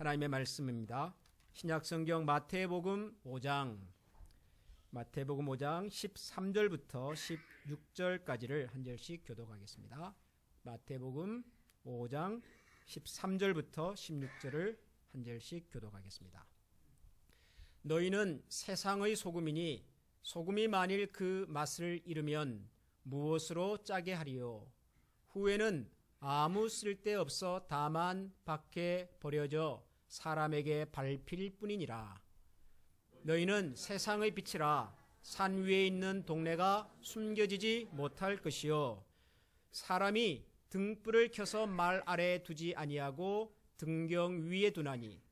하나님의 말씀입니다. 신약 성경 마태복음 5장 마태복음 5장 13절부터 16절까지를 한 절씩 교독하겠습니다. 마태복음 5장 13절부터 16절을 한 절씩 교독하겠습니다. 너희는 세상의 소금이니 소금이 만일 그 맛을 잃으면 무엇으로 짜게 하리요 후에는 아무 쓸데 없어 다만 밖에 버려져 사람에게 밟힐 뿐이니라. 너희는 세상의 빛이라 산 위에 있는 동네가 숨겨지지 못할 것이요 사람이 등불을 켜서 말 아래에 두지 아니하고 등경 위에 두나니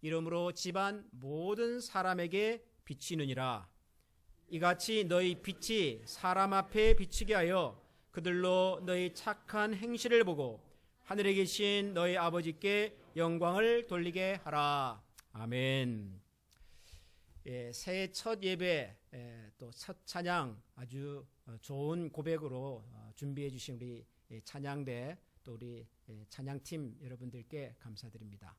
이러므로 집안 모든 사람에게 비치느니라 이같이 너희 빛이 사람 앞에 비치게 하여 그들로 너희 착한 행실을 보고 하늘에 계신 너희 아버지께 영광을 돌리게 하라. 아멘. 예, 새해 첫 예배 예, 또첫 찬양 아주 어, 좋은 고백으로 어, 준비해 주신 우리 예, 찬양대 또 우리 예, 찬양팀 여러분들께 감사드립니다.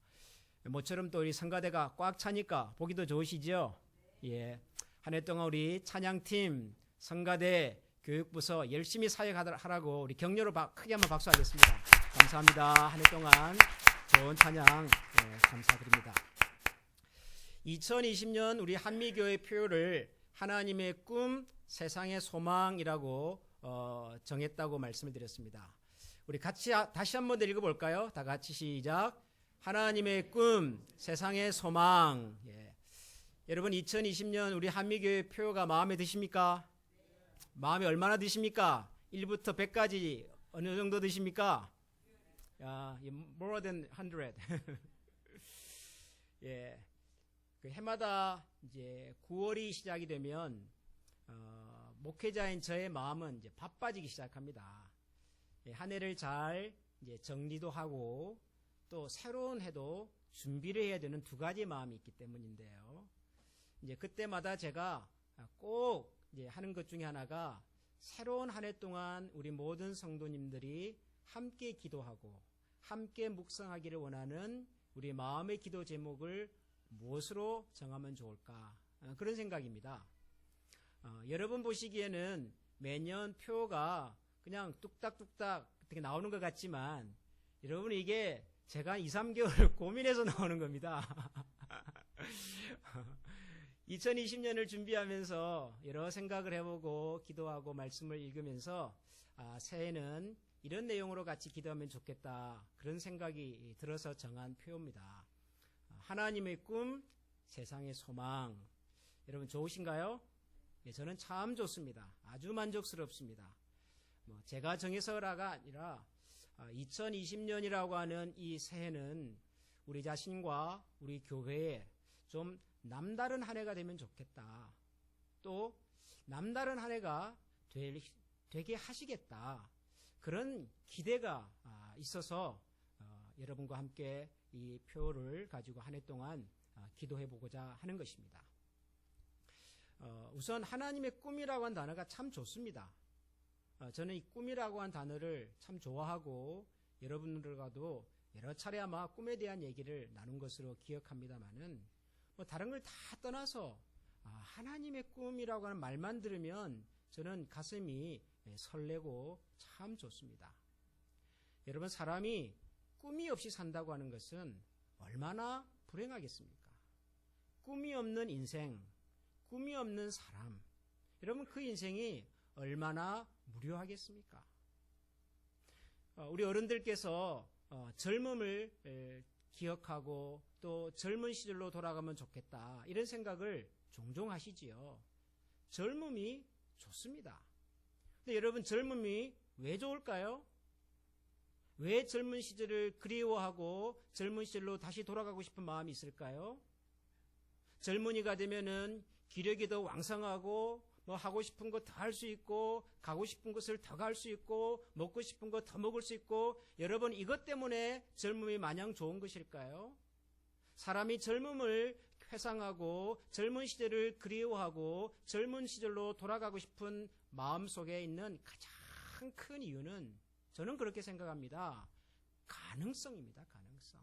모처럼 또 우리 성가대가 꽉 차니까 보기도 좋으시죠? 예. 한 해 동안 우리 찬양팀 성가대 교육부서 열심히 사역하라고 우리 격려로 크게 한번 박수하겠습니다. 감사합니다. 한 해 동안 좋은 찬양 네, 감사드립니다. 2020년 우리 한미교회 표를 하나님의 꿈, 세상의 소망이라고 어, 정했다고 말씀을 드렸습니다. 우리 같이 다시 한번 읽어볼까요? 다 같이 시작. 하나님의 꿈, 세상의 소망. 예. 여러분 2020년 우리 한미교회 표가 마음에 드십니까? 마음에 얼마나 드십니까? 1부터 100까지 어느 정도 드십니까? 야, more than 100. 예. 그 해마다 이제 9월이 시작이 되면 어, 목회자인 저의 마음은 이제 바빠지기 시작합니다. 예, 한 해를 잘 이제 정리도 하고 또 새로운 해도 준비를 해야 되는 두 가지 마음이 있기 때문인데요. 이제 그때마다 제가 꼭 이제 하는 것 중에 하나가 새로운 한 해 동안 우리 모든 성도님들이 함께 기도하고 함께 묵상하기를 원하는 우리 마음의 기도 제목을 무엇으로 정하면 좋을까 어, 그런 생각입니다. 어, 여러분 보시기에는 매년 표가 그냥 뚝딱뚝딱 어떻게 나오는 것 같지만 여러분 이게 제가 2, 3개월 고민해서 나오는 겁니다. 2020년을 준비하면서 여러 생각을 해보고 기도하고 말씀을 읽으면서 아, 새해는 이런 내용으로 같이 기도하면 좋겠다 그런 생각이 들어서 정한 표입니다. 하나님의 꿈, 세상의 소망. 여러분 좋으신가요? 네, 저는 참 좋습니다. 아주 만족스럽습니다. 뭐 제가 정해서라가 아니라 2020년이라고 하는 이 새해는 우리 자신과 우리 교회에 좀 남다른 한 해가 되면 좋겠다. 또 남다른 한 해가 될, 되게 하시겠다. 그런 기대가 아, 있어서 어, 여러분과 함께 이 표를 가지고 한 해 동안 아, 기도해 보고자 하는 것입니다. 어, 우선 하나님의 꿈이라고 한 단어가 참 좋습니다. 어, 저는 이 꿈이라고 한 단어를 참 좋아하고 여러분들과도 여러 차례 아마 꿈에 대한 얘기를 나눈 것으로 기억합니다만은 뭐 다른 걸 다 떠나서 아, 하나님의 꿈이라고 하는 말만 들으면 저는 가슴이 예, 설레고 참 좋습니다. 여러분 사람이 꿈이 없이 산다고 하는 것은 얼마나 불행하겠습니까? 꿈이 없는 인생, 꿈이 없는 사람. 여러분 그 인생이 얼마나 무료하겠습니까? 어, 우리 어른들께서 어, 젊음을 기억하고 또 젊은 시절로 돌아가면 좋겠다. 이런 생각을 종종 하시지요. 젊음이 좋습니다. 근데 여러분 젊음이 왜 좋을까요? 왜 젊은 시절을 그리워하고 젊은 시절로 다시 돌아가고 싶은 마음이 있을까요? 젊은이가 되면은 기력이 더 왕성하고 뭐 하고 싶은 거 더 할 수 있고 가고 싶은 곳을 더 갈 수 있고 먹고 싶은 거 더 먹을 수 있고 여러분 이것 때문에 젊음이 마냥 좋은 것일까요? 사람이 젊음을 회상하고 젊은 시절을 그리워하고 젊은 시절로 돌아가고 싶은 마음 속에 있는 가장 큰 이유는 저는 그렇게 생각합니다. 가능성입니다. 가능성.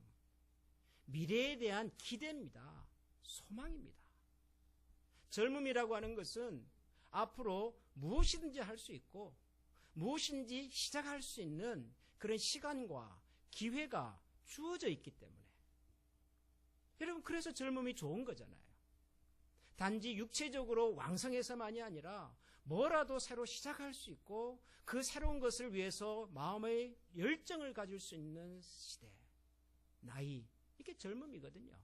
미래에 대한 기대입니다. 소망입니다. 젊음이라고 하는 것은 앞으로 무엇이든지 할 수 있고 무엇인지 시작할 수 있는 그런 시간과 기회가 주어져 있기 때문에 여러분 그래서 젊음이 좋은 거잖아요. 단지 육체적으로 왕성해서만이 아니라 뭐라도 새로 시작할 수 있고 그 새로운 것을 위해서 마음의 열정을 가질 수 있는 시대, 나이, 이게 젊음이거든요.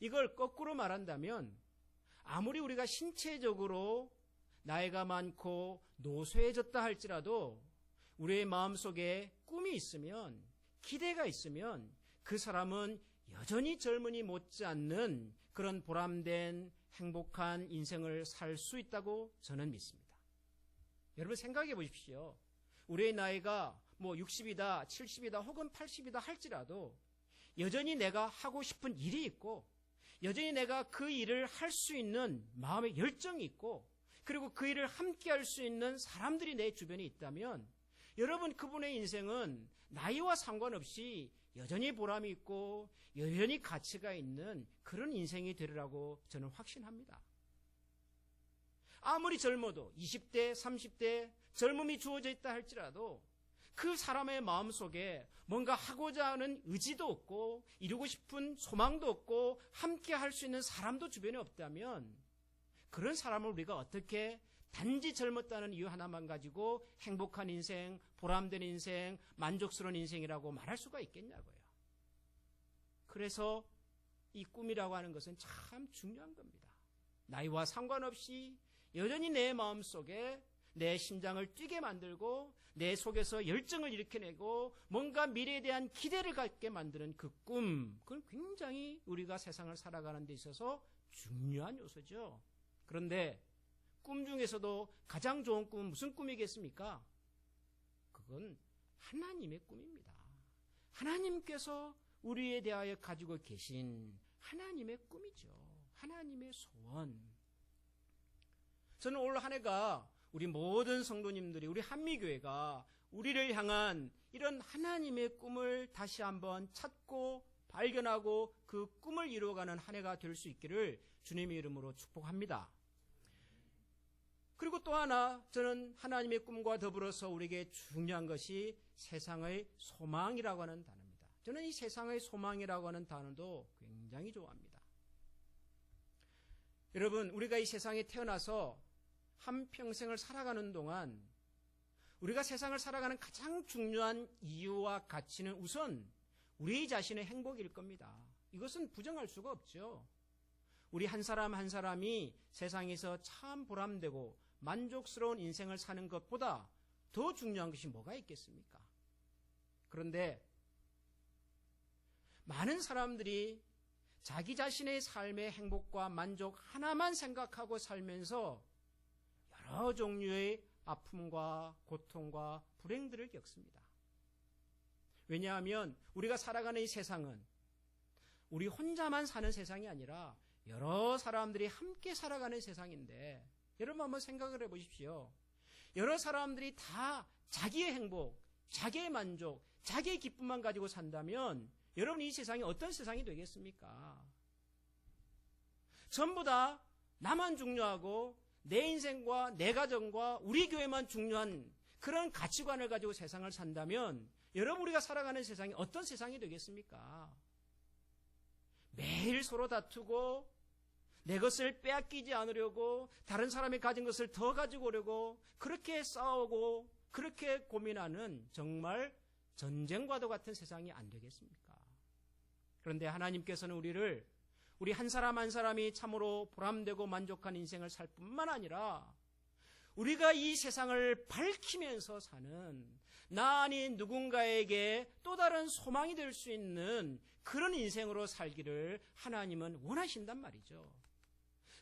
이걸 거꾸로 말한다면 아무리 우리가 신체적으로 나이가 많고 노쇠해졌다 할지라도 우리의 마음속에 꿈이 있으면 기대가 있으면 그 사람은 여전히 젊은이 못지않는 그런 보람된 행복한 인생을 살 수 있다고 저는 믿습니다. 여러분 생각해 보십시오. 우리의 나이가 뭐 60이다, 70이다, 혹은 80이다 할지라도 여전히 내가 하고 싶은 일이 있고 여전히 내가 그 일을 할 수 있는 마음의 열정이 있고 그리고 그 일을 함께 할 수 있는 사람들이 내 주변에 있다면 여러분 그분의 인생은 나이와 상관없이 여전히 보람이 있고 여전히 가치가 있는 그런 인생이 되리라고 저는 확신합니다. 아무리 젊어도 20대, 30대 젊음이 주어져 있다 할지라도 그 사람의 마음 속에 뭔가 하고자 하는 의지도 없고 이루고 싶은 소망도 없고 함께 할 수 있는 사람도 주변에 없다면 그런 사람을 우리가 어떻게 단지 젊었다는 이유 하나만 가지고 행복한 인생, 보람된 인생, 만족스러운 인생이라고 말할 수가 있겠냐고요. 그래서 이 꿈이라고 하는 것은 참 중요한 겁니다. 나이와 상관없이 여전히 내 마음 속에 내 심장을 뛰게 만들고 내 속에서 열정을 일으켜내고 뭔가 미래에 대한 기대를 갖게 만드는 그 꿈, 그건 굉장히 우리가 세상을 살아가는 데 있어서 중요한 요소죠. 그런데 꿈 중에서도 가장 좋은 꿈은 무슨 꿈이겠습니까? 그건 하나님의 꿈입니다. 하나님께서 우리에 대하여 가지고 계신 하나님의 꿈이죠. 하나님의 소원. 저는 올 한 해가 우리 모든 성도님들이 우리 한미교회가 우리를 향한 이런 하나님의 꿈을 다시 한번 찾고 발견하고 그 꿈을 이루어가는 한 해가 될 수 있기를 주님의 이름으로 축복합니다. 그리고 또 하나 저는 하나님의 꿈과 더불어서 우리에게 중요한 것이 세상의 소망이라고 하는 단어입니다. 저는 이 세상의 소망이라고 하는 단어도 굉장히 좋아합니다. 여러분, 우리가 이 세상에 태어나서 한 평생을 살아가는 동안 우리가 세상을 살아가는 가장 중요한 이유와 가치는 우선 우리 자신의 행복일 겁니다. 이것은 부정할 수가 없죠. 우리 한 사람 한 사람이 세상에서 참 보람되고 만족스러운 인생을 사는 것보다 더 중요한 것이 뭐가 있겠습니까? 그런데 많은 사람들이 자기 자신의 삶의 행복과 만족 하나만 생각하고 살면서 여러 종류의 아픔과 고통과 불행들을 겪습니다. 왜냐하면 우리가 살아가는 이 세상은 우리 혼자만 사는 세상이 아니라 여러 사람들이 함께 살아가는 세상인데 여러분 한번 생각을 해 보십시오. 여러 사람들이 다 자기의 행복, 자기의 만족, 자기의 기쁨만 가지고 산다면 여러분 이 세상이 어떤 세상이 되겠습니까? 전부 다 나만 중요하고 내 인생과 내 가정과 우리 교회만 중요한 그런 가치관을 가지고 세상을 산다면 여러분 우리가 살아가는 세상이 어떤 세상이 되겠습니까? 매일 서로 다투고 내 것을 빼앗기지 않으려고 다른 사람이 가진 것을 더 가지고 오려고 그렇게 싸우고 그렇게 고민하는 정말 전쟁과도 같은 세상이 안 되겠습니까? 그런데 하나님께서는 우리를 우리 한 사람 한 사람이 참으로 보람되고 만족한 인생을 살 뿐만 아니라 우리가 이 세상을 밝히면서 사는 나 아닌 누군가에게 또 다른 소망이 될 수 있는 그런 인생으로 살기를 하나님은 원하신단 말이죠.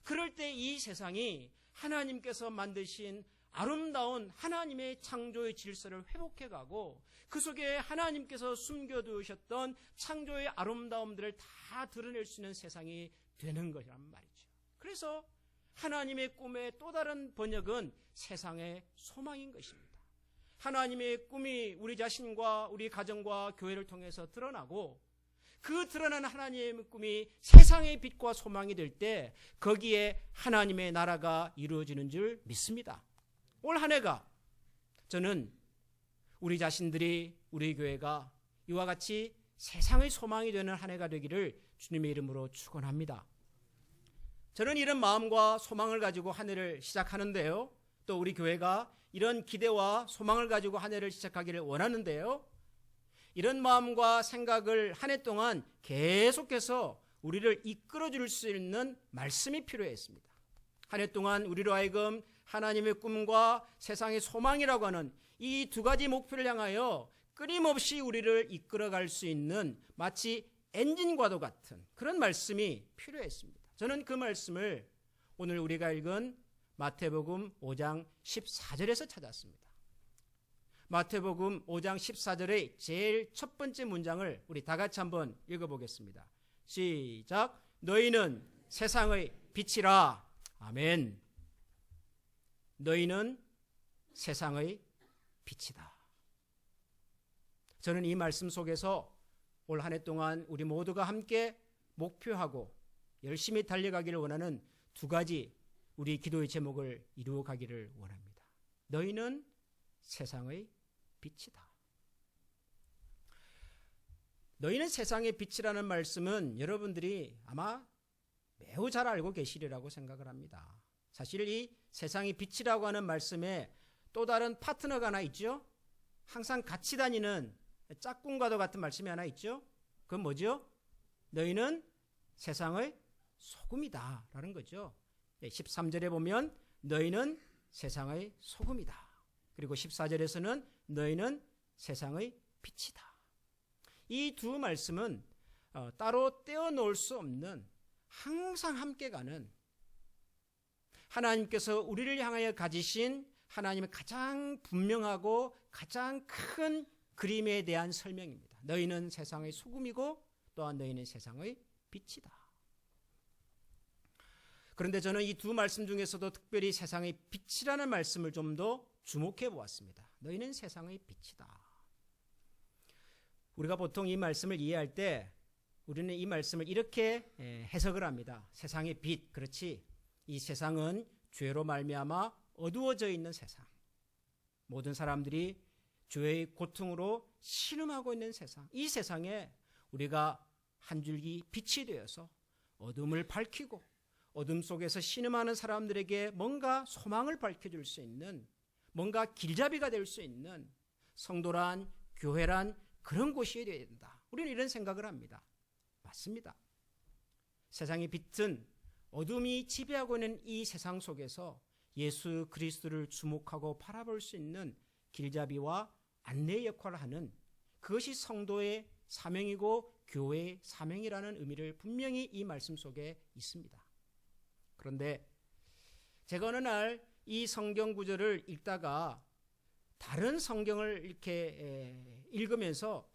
그럴 때 이 세상이 하나님께서 만드신 아름다운 하나님의 창조의 질서를 회복해 가고 그 속에 하나님께서 숨겨두셨던 창조의 아름다움들을 다 드러낼 수 있는 세상이 되는 것이란 말이죠. 그래서 하나님의 꿈의 또 다른 번역은 세상의 소망인 것입니다. 하나님의 꿈이 우리 자신과 우리 가정과 교회를 통해서 드러나고 그 드러난 하나님의 꿈이 세상의 빛과 소망이 될 때 거기에 하나님의 나라가 이루어지는 줄 믿습니다. 올 한 해가 저는 우리 자신들이 우리 교회가 이와 같이 세상의 소망이 되는 한 해가 되기를 주님의 이름으로 축원합니다. 저는 이런 마음과 소망을 가지고 한 해를 시작하는데요. 또 우리 교회가 이런 기대와 소망을 가지고 한 해를 시작하기를 원하는데요. 이런 마음과 생각을 한 해 동안 계속해서 우리를 이끌어 줄 수 있는 말씀이 필요했습니다. 한 해 동안 우리로 하여금 하나님의 꿈과 세상의 소망이라고 하는 이 두 가지 목표를 향하여 끊임없이 우리를 이끌어 갈 수 있는 마치 엔진과도 같은 그런 말씀이 필요했습니다. 저는 그 말씀을 오늘 우리가 읽은 마태복음 5장 14절에서 찾았습니다. 마태복음 5장 14절의 제일 첫 번째 문장을 우리 다 같이 한번 읽어보겠습니다. 시작. 너희는 세상의 빛이라. 아멘. 너희는 세상의 빛이다. 저는 이 말씀 속에서 올 한 해 동안 우리 모두가 함께 목표하고 열심히 달려가기를 원하는 두 가지 우리 기도의 제목을 이루어 가기를 원합니다. 너희는 세상의 빛이다. 너희는 세상의 빛이라는 말씀은 여러분들이 아마 매우 잘 알고 계시리라고 생각을 합니다. 사실 이 세상의 빛이라고 하는 말씀에 또 다른 파트너가 하나 있죠? 항상 같이 다니는 짝꿍과도 같은 말씀이 하나 있죠? 그건 뭐죠? 너희는 세상의 소금이다. 라는 거죠. 13절에 보면 너희는 세상의 소금이다. 그리고 14절에서는 너희는 세상의 빛이다. 이 두 말씀은 어, 따로 떼어놓을 수 없는 항상 함께 가는 하나님께서 우리를 향하여 가지신 하나님의 가장 분명하고 가장 큰 그림에 대한 설명입니다. 너희는 세상의 소금이고 또한 너희는 세상의 빛이다. 그런데 저는 이 두 말씀 중에서도 특별히 세상의 빛이라는 말씀을 좀 더 주목해 보았습니다. 너희는 세상의 빛이다. 우리가 보통 이 말씀을 이해할 때 우리는 이 말씀을 이렇게 해석을 합니다. 세상의 빛, 그렇지. 이 세상은 죄로 말미암아 어두워져 있는 세상. 모든 사람들이 죄의 고통으로 신음하고 있는 세상. 이 세상에 우리가 한 줄기 빛이 되어서 어둠을 밝히고 어둠 속에서 신음하는 사람들에게 뭔가 소망을 밝혀줄 수 있는 뭔가 길잡이가 될 수 있는 성도란 교회란 그런 곳이 되어야 된다. 우리는 이런 생각을 합니다. 맞습니다. 세상의 빛은 어둠이 지배하고 있는 이 세상 속에서 예수 그리스도를 주목하고 바라볼 수 있는 길잡이와 안내 역할을 하는 그것이 성도의 사명이고 교회의 사명이라는 의미를 분명히 이 말씀 속에 있습니다. 그런데 제가 어느 날 이 성경 구절을 읽다가 다른 성경을 이렇게 읽으면서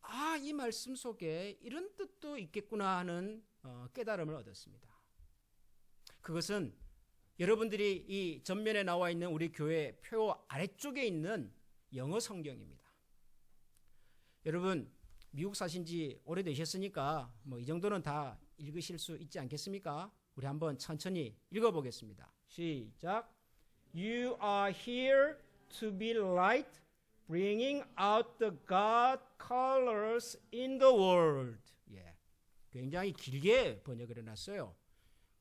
아, 이 말씀 속에 이런 뜻도 있겠구나 하는 어, 깨달음을 얻었습니다. 그것은 여러분들이 이 전면에 나와 있는 우리 교회 표 아래쪽에 있는 영어 성경입니다. 여러분, 미국 사신 지 오래되셨으니까 뭐 이 정도는 다 읽으실 수 있지 않겠습니까? 우리 한번 천천히 읽어보겠습니다. 시작. You are here to be light, bringing out the God colors in the world. 예. 굉장히 길게 번역을 해놨어요.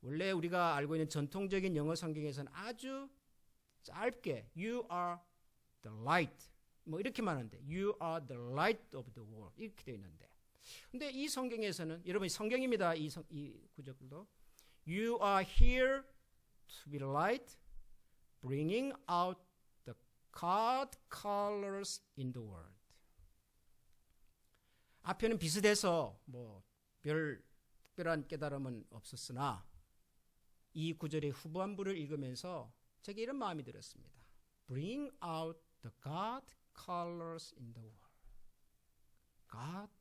원래 우리가 알고 있는 전통적인 영어 성경에서는 아주 짧게 You are the light 뭐 이렇게만 하는데 You are the light of the world 이렇게 되어 있는데 근데 이 성경에서는 여러분 성경입니다 이, 성, 이 구절도 You are here to be light, bringing out the God colors in the world. 앞에는 비슷해서 뭐 별 특별한 깨달음은 없었으나 이 구절의 후반부를 읽으면서 제게 이런 마음이 들었습니다. Bring out the God colors in the world. God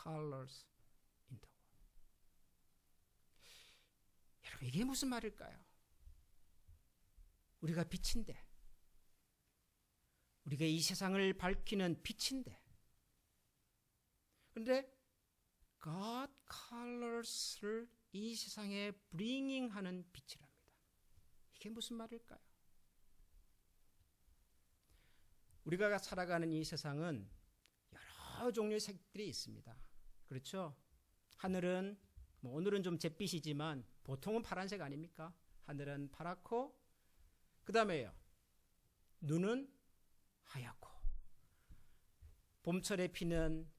colors 여러분, 이게 무슨 말일까요? 우리가 빛인데, 우리가 이 세상을 밝히는 빛인데. 그런데 God colors를 이 세상에 bringing 하는 빛이랍니다. 이게 무슨 말일까요? 우리가 살아가는 이 세상은 여러 종류의 색들이 있습니다. 그렇죠? 하늘은 뭐 오늘은 좀 잿빛이지만 보통은 파란색 아닙니까? 하늘은 파랗고 그 다음에요. 눈은 하얗고 봄철에 피는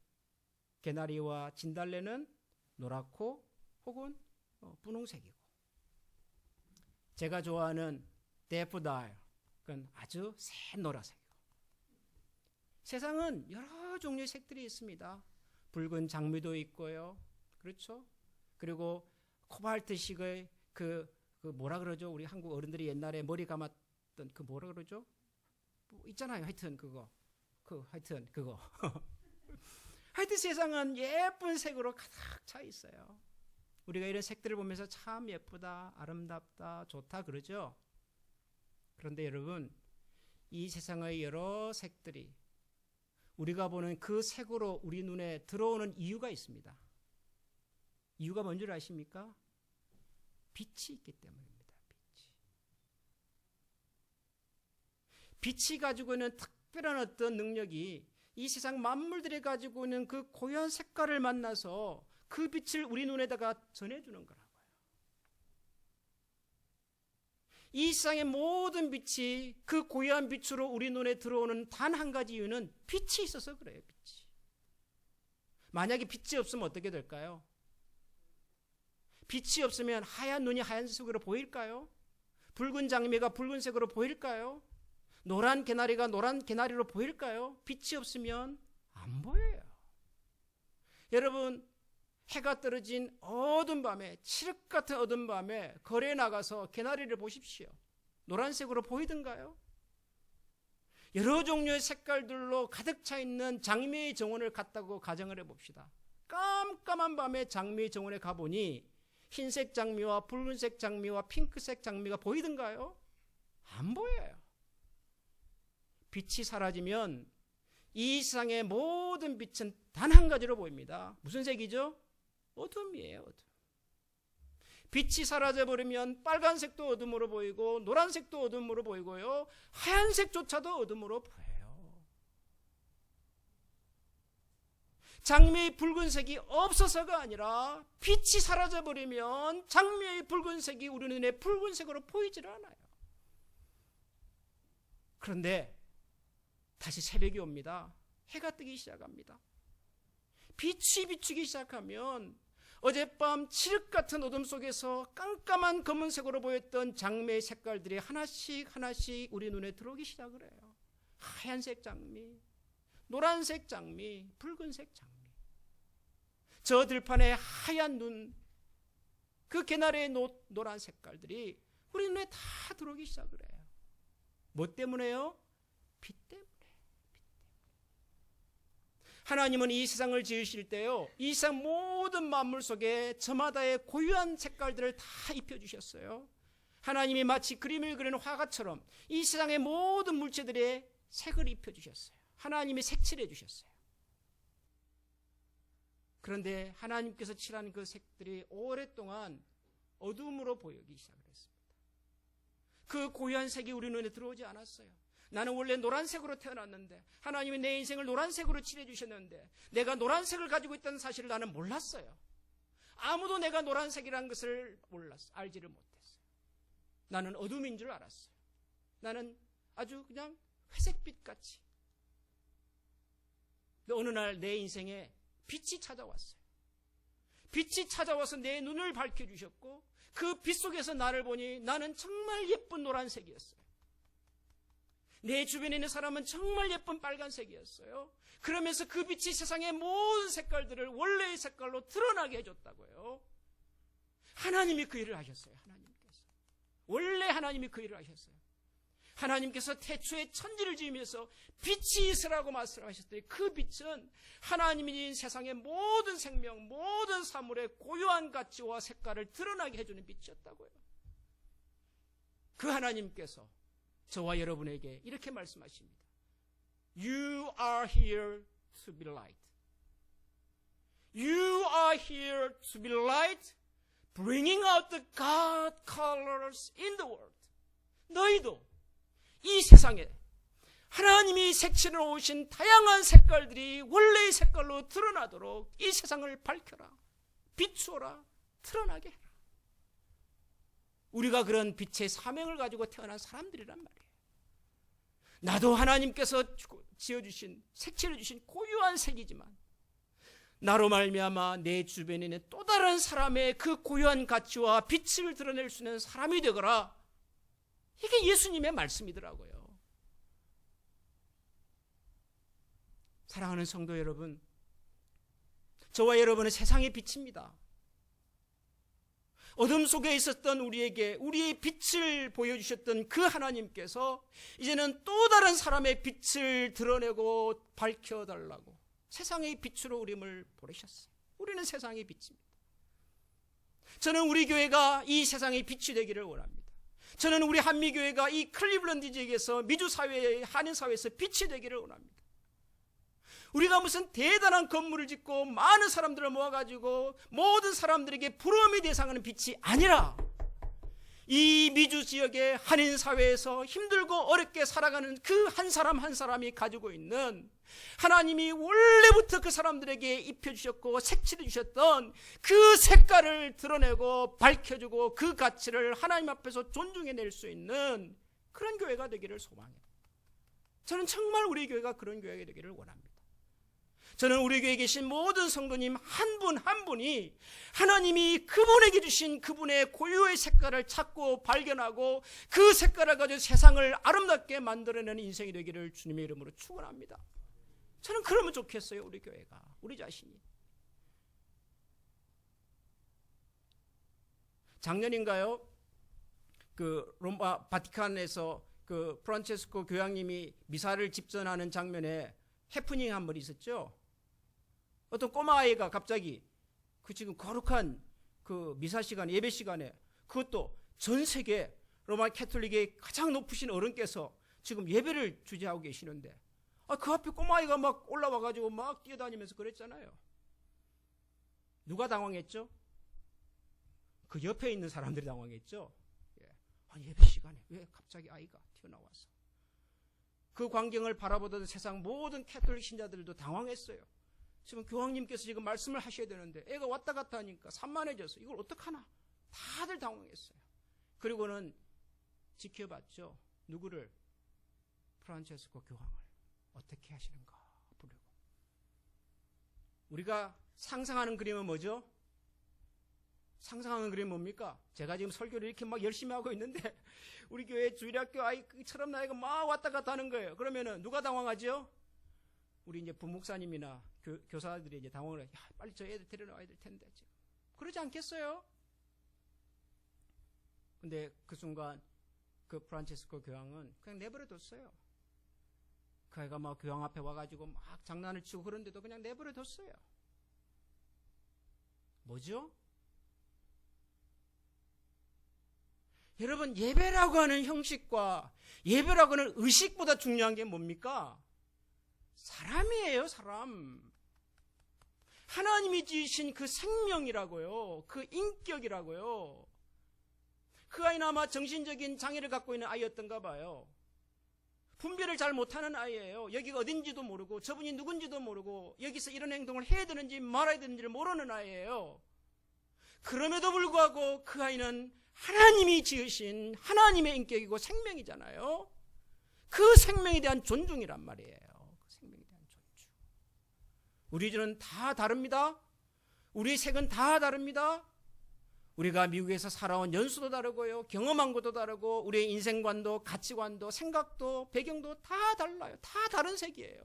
개나리와 진달래는 노랗고 혹은 어, 분홍색이고 제가 좋아하는 데프다일 그건 아주 새 노란색이고 세상은 여러 종류의 색들이 있습니다. 붉은 장미도 있고요. 그렇죠? 그리고 코발트식의 그, 그 뭐라 그러죠? 우리 한국 어른들이 옛날에 머리 감았던 그 뭐라 그러죠? 뭐 있잖아요. 하여튼 그거. 그 하여튼 그거. 하여튼 세상은 예쁜 색으로 가득 차 있어요. 우리가 이런 색들을 보면서 참 예쁘다, 아름답다, 좋다 그러죠. 그런데 여러분, 이 세상의 여러 색들이 우리가 보는 그 색으로 우리 눈에 들어오는 이유가 있습니다. 이유가 뭔 줄 아십니까? 빛이 있기 때문입니다. 빛이. 빛이 가지고 있는 특별한 어떤 능력이 이 세상 만물들이 가지고 있는 그 고유한 색깔을 만나서 그 빛을 우리 눈에다가 전해주는 거라고요. 이 세상의 모든 빛이 그 고유한 빛으로 우리 눈에 들어오는 단 한 가지 이유는 빛이 있어서 그래요, 빛이. 만약에 빛이 없으면 어떻게 될까요? 빛이 없으면 하얀 눈이 하얀색으로 보일까요? 붉은 장미가 붉은색으로 보일까요? 노란 개나리가 노란 개나리로 보일까요? 빛이 없으면 안 보여요. 여러분, 해가 떨어진 어두운 밤에, 칠흑 같은 어두운 밤에 거리에 나가서 개나리를 보십시오. 노란색으로 보이던가요? 여러 종류의 색깔들로 가득 차 있는 장미의 정원을 갔다고 가정을 해봅시다. 깜깜한 밤에 장미의 정원에 가보니 흰색 장미와 붉은색 장미와 핑크색 장미가 보이던가요? 안 보여요. 빛이 사라지면 이 세상의 모든 빛은 단 한 가지로 보입니다. 무슨 색이죠? 어둠이에요, 어둠. 빛이 사라져 버리면 빨간색도 어둠으로 보이고 노란색도 어둠으로 보이고요. 하얀색조차도 어둠으로 보여요. 장미의 붉은색이 없어서가 아니라 빛이 사라져 버리면 장미의 붉은색이 우리 눈에 붉은색으로 보이질 않아요. 그런데 다시 새벽이 옵니다. 해가 뜨기 시작합니다. 빛이 비추기 시작하면 어젯밤 칠흑 같은 어둠 속에서 깜깜한 검은색으로 보였던 장미의 색깔들이 하나씩 하나씩 우리 눈에 들어오기 시작을 해요. 하얀색 장미, 노란색 장미, 붉은색 장미. 저 들판의 하얀 눈, 그 개나리의 노, 노란 색깔들이 우리 눈에 다 들어오기 시작을 해요. 뭐 때문에요? 빛 때문에. 하나님은 이 세상을 지으실 때요, 이 세상 모든 만물 속에 저마다의 고유한 색깔들을 다 입혀주셨어요. 하나님이 마치 그림을 그리는 화가처럼 이 세상의 모든 물체들의 색을 입혀주셨어요. 하나님이 색칠해 주셨어요. 그런데 하나님께서 칠한 그 색들이 오랫동안 어둠으로 보이기 시작했습니다. 그 고유한 색이 우리 눈에 들어오지 않았어요. 나는 원래 노란색으로 태어났는데 하나님이 내 인생을 노란색으로 칠해 주셨는데 내가 노란색을 가지고 있다는 사실을 나는 몰랐어요. 아무도 내가 노란색이라는 것을 몰랐어. 알지를 못했어요. 나는 어둠인 줄 알았어요. 나는 아주 그냥 회색빛 같이. 어느 날 내 인생에 빛이 찾아왔어요. 빛이 찾아와서 내 눈을 밝혀주셨고 그 빛 속에서 나를 보니 나는 정말 예쁜 노란색이었어요. 내 주변에 있는 사람은 정말 예쁜 빨간색이었어요. 그러면서 그 빛이 세상의 모든 색깔들을 원래의 색깔로 드러나게 해줬다고요. 하나님이 그 일을 하셨어요. 하나님께서. 원래 하나님이 그 일을 하셨어요. 하나님께서 태초에 천지를 지으면서 빛이 있으라고 말씀하셨더니 그 빛은 하나님이 세상의 모든 생명, 모든 사물의 고유한 가치와 색깔을 드러나게 해주는 빛이었다고요. 그 하나님께서 저와 여러분에게 이렇게 말씀하십니다. You are here to be light. You are here to be light, bringing out the God colors in the world. 너희도 이 세상에 하나님이 색칠해 오신 다양한 색깔들이 원래의 색깔로 드러나도록 이 세상을 밝혀라. 비추어라. 드러나게 해라. 우리가 그런 빛의 사명을 가지고 태어난 사람들이란 말이에요. 나도 하나님께서 지어주신 색칠해주신 고유한 색이지만 나로 말미암아 내 주변에 있는 또 다른 사람의 그 고유한 가치와 빛을 드러낼 수 있는 사람이 되거라. 이게 예수님의 말씀이더라고요. 사랑하는 성도 여러분, 저와 여러분은 세상의 빛입니다. 어둠 속에 있었던 우리에게 우리의 빛을 보여주셨던 그 하나님께서 이제는 또 다른 사람의 빛을 드러내고 밝혀달라고 세상의 빛으로 우림을 보내셨어요. 우리는 세상의 빛입니다. 저는 우리 교회가 이 세상의 빛이 되기를 원합니다. 저는 우리 한미교회가 이 클리블랜드 지역에서 미주 사회의 한인 사회에서 빛이 되기를 원합니다. 우리가 무슨 대단한 건물을 짓고 많은 사람들을 모아가지고 모든 사람들에게 부러움이 대상하는 빛이 아니라 이 미주 지역의 한인 사회에서 힘들고 어렵게 살아가는 그 한 사람 한 사람이 가지고 있는 하나님이 원래부터 그 사람들에게 입혀주셨고 색칠해 주셨던 그 색깔을 드러내고 밝혀주고 그 가치를 하나님 앞에서 존중해낼 수 있는 그런 교회가 되기를 소망해요. 저는 정말 우리 교회가 그런 교회가 되기를 원합니다. 저는 우리 교회에 계신 모든 성도님 한 분한 한 분이 하나님이 그분에게 주신 그분의 고유의 색깔을 찾고 발견하고 그 색깔을 가지고 세상을 아름답게 만들어내는 인생이 되기를 주님의 이름으로 축원합니다. 저는 그러면 좋겠어요, 우리 교회가. 우리 자신이. 작년인가요? 그 로마 바티칸에서 그 프란체스코 교황님이 미사를 집전하는 장면에 해프닝 한 번 있었죠. 어떤 꼬마 아이가 갑자기 그 지금 거룩한 그 미사 시간 예배 시간에 그것도 전 세계 로마 캐톨릭의 가장 높으신 어른께서 지금 예배를 주재하고 계시는데 아, 그 앞에 꼬마아이가 막 올라와가지고 막 뛰어다니면서 그랬잖아요. 누가 당황했죠? 그 옆에 있는 사람들이 당황했죠. 예. 아니, 예배 시간에 왜 갑자기 아이가 튀어나와서. 그 광경을 바라보던 세상 모든 캐톨릭 신자들도 당황했어요. 지금 교황님께서 지금 말씀을 하셔야 되는데 애가 왔다 갔다 하니까 산만해져서 이걸 어떡하나 다들 당황했어요. 그리고는 지켜봤죠. 누구를? 프란체스코 교황을 어떻게 하시는가 보려고. 우리가 상상하는 그림은 뭐죠? 상상하는 그림은 뭡니까? 제가 지금 설교를 이렇게 막 열심히 하고 있는데 우리 교회 주일학교 아이처럼 나이가 막 왔다 갔다 하는 거예요. 그러면은 누가 당황하죠? 우리 이제 부목사님이나 교, 사들이 이제 당황을 해. 야, 빨리 저 애들 데려놔야 될 텐데. 지금. 그러지 않겠어요? 근데 그 순간 그 프란체스코 교황은 그냥 내버려 뒀어요. 그 아이가 막 교황 앞에 와가지고 막 장난을 치고 그런데도 그냥 내버려 뒀어요. 뭐죠? 여러분, 예배라고 하는 형식과 예배라고 하는 의식보다 중요한 게 뭡니까? 사람이에요, 사람. 하나님이 지으신 그 생명이라고요. 그 인격이라고요. 그 아이는 아마 정신적인 장애를 갖고 있는 아이였던가 봐요. 분별을 잘 못하는 아이예요. 여기가 어딘지도 모르고 저분이 누군지도 모르고 여기서 이런 행동을 해야 되는지 말아야 되는지를 모르는 아이예요. 그럼에도 불구하고 그 아이는 하나님이 지으신 하나님의 인격이고 생명이잖아요. 그 생명에 대한 존중이란 말이에요. 우리 집은 다 다릅니다. 우리 색은 다 다릅니다. 우리가 미국에서 살아온 연수도 다르고요. 경험한 것도 다르고 우리의 인생관도 가치관도 생각도 배경도 다 달라요. 다 다른 색이에요.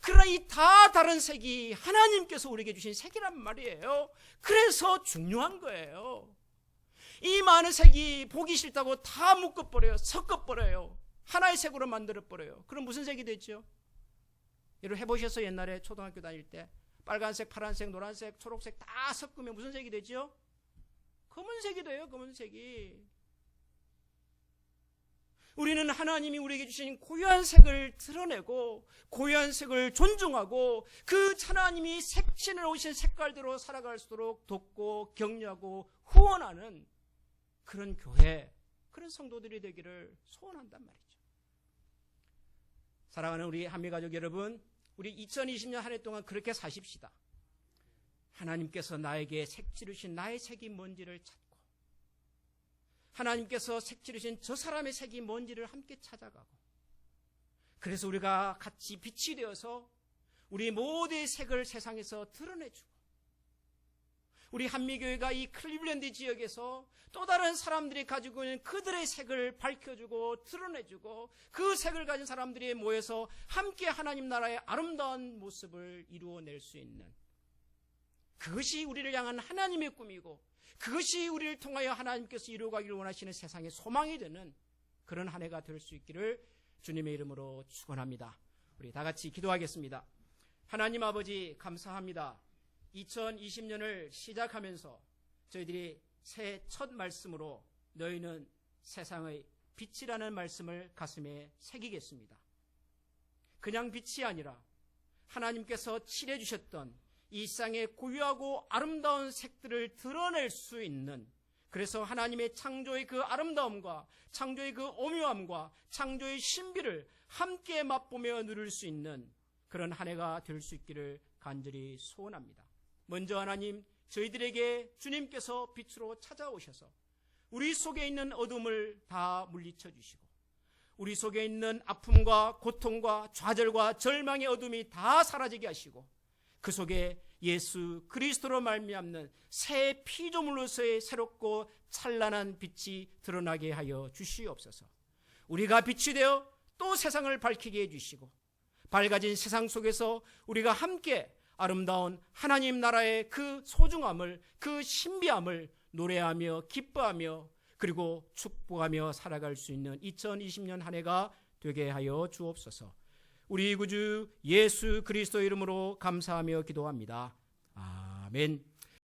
그러나 이 다 다른 색이 하나님께서 우리에게 주신 색이란 말이에요. 그래서 중요한 거예요. 이 많은 색이 보기 싫다고 다 묶어버려요. 섞어버려요. 하나의 색으로 만들어버려요. 그럼 무슨 색이 되죠? 여러분 해보셨어요? 옛날에 초등학교 다닐 때 빨간색, 파란색, 노란색, 초록색 다 섞으면 무슨 색이 되죠? 검은색이 돼요. 검은색이. 우리는 하나님이 우리에게 주신 고유한 색을 드러내고 고유한 색을 존중하고 그 하나님이 색신을 오신 색깔대로 살아갈 수 있도록 돕고 격려하고 후원하는 그런 교회, 그런 성도들이 되기를 소원한단 말이죠. 사랑하는 우리 한미가족 여러분, 우리 2020년 한 해 동안 그렇게 사십시다. 하나님께서 나에게 색 지르신 나의 색이 뭔지를 찾고 하나님께서 색 지르신 저 사람의 색이 뭔지를 함께 찾아가고 그래서 우리가 같이 빛이 되어서 우리 모두의 색을 세상에서 드러내주고 우리 한미교회가 이 클리블랜드 지역에서 또 다른 사람들이 가지고 있는 그들의 색을 밝혀주고 드러내주고 그 색을 가진 사람들이 모여서 함께 하나님 나라의 아름다운 모습을 이루어낼 수 있는 그것이 우리를 향한 하나님의 꿈이고 그것이 우리를 통하여 하나님께서 이루어가기를 원하시는 세상의 소망이 되는 그런 한 해가 될 수 있기를 주님의 이름으로 축원합니다. 우리 다 같이 기도하겠습니다. 하나님 아버지 감사합니다. 2020년을 시작하면서 저희들이 새해 첫 말씀으로 너희는 세상의 빛이라는 말씀을 가슴에 새기겠습니다. 그냥 빛이 아니라 하나님께서 칠해 주셨던 이 세상의 고유하고 아름다운 색들을 드러낼 수 있는 그래서 하나님의 창조의 그 아름다움과 창조의 그 오묘함과 창조의 신비를 함께 맛보며 누릴 수 있는 그런 한 해가 될 수 있기를 간절히 소원합니다. 먼저 하나님 저희들에게 주님께서 빛으로 찾아오셔서 우리 속에 있는 어둠을 다 물리쳐 주시고 우리 속에 있는 아픔과 고통과 좌절과 절망의 어둠이 다 사라지게 하시고 그 속에 예수 그리스도로 말미암는 새 피조물로서의 새롭고 찬란한 빛이 드러나게 하여 주시옵소서. 우리가 빛이 되어 또 세상을 밝히게 해 주시고 밝아진 세상 속에서 우리가 함께 아름다운 하나님 나라의 그 소중함을 그 신비함을 노래하며 기뻐하며 그리고 축복하며 살아갈 수 있는 2020년 한 해가 되게 하여 주옵소서. 우리 구주 예수 그리스도 이름으로 감사하며 기도합니다. 아멘.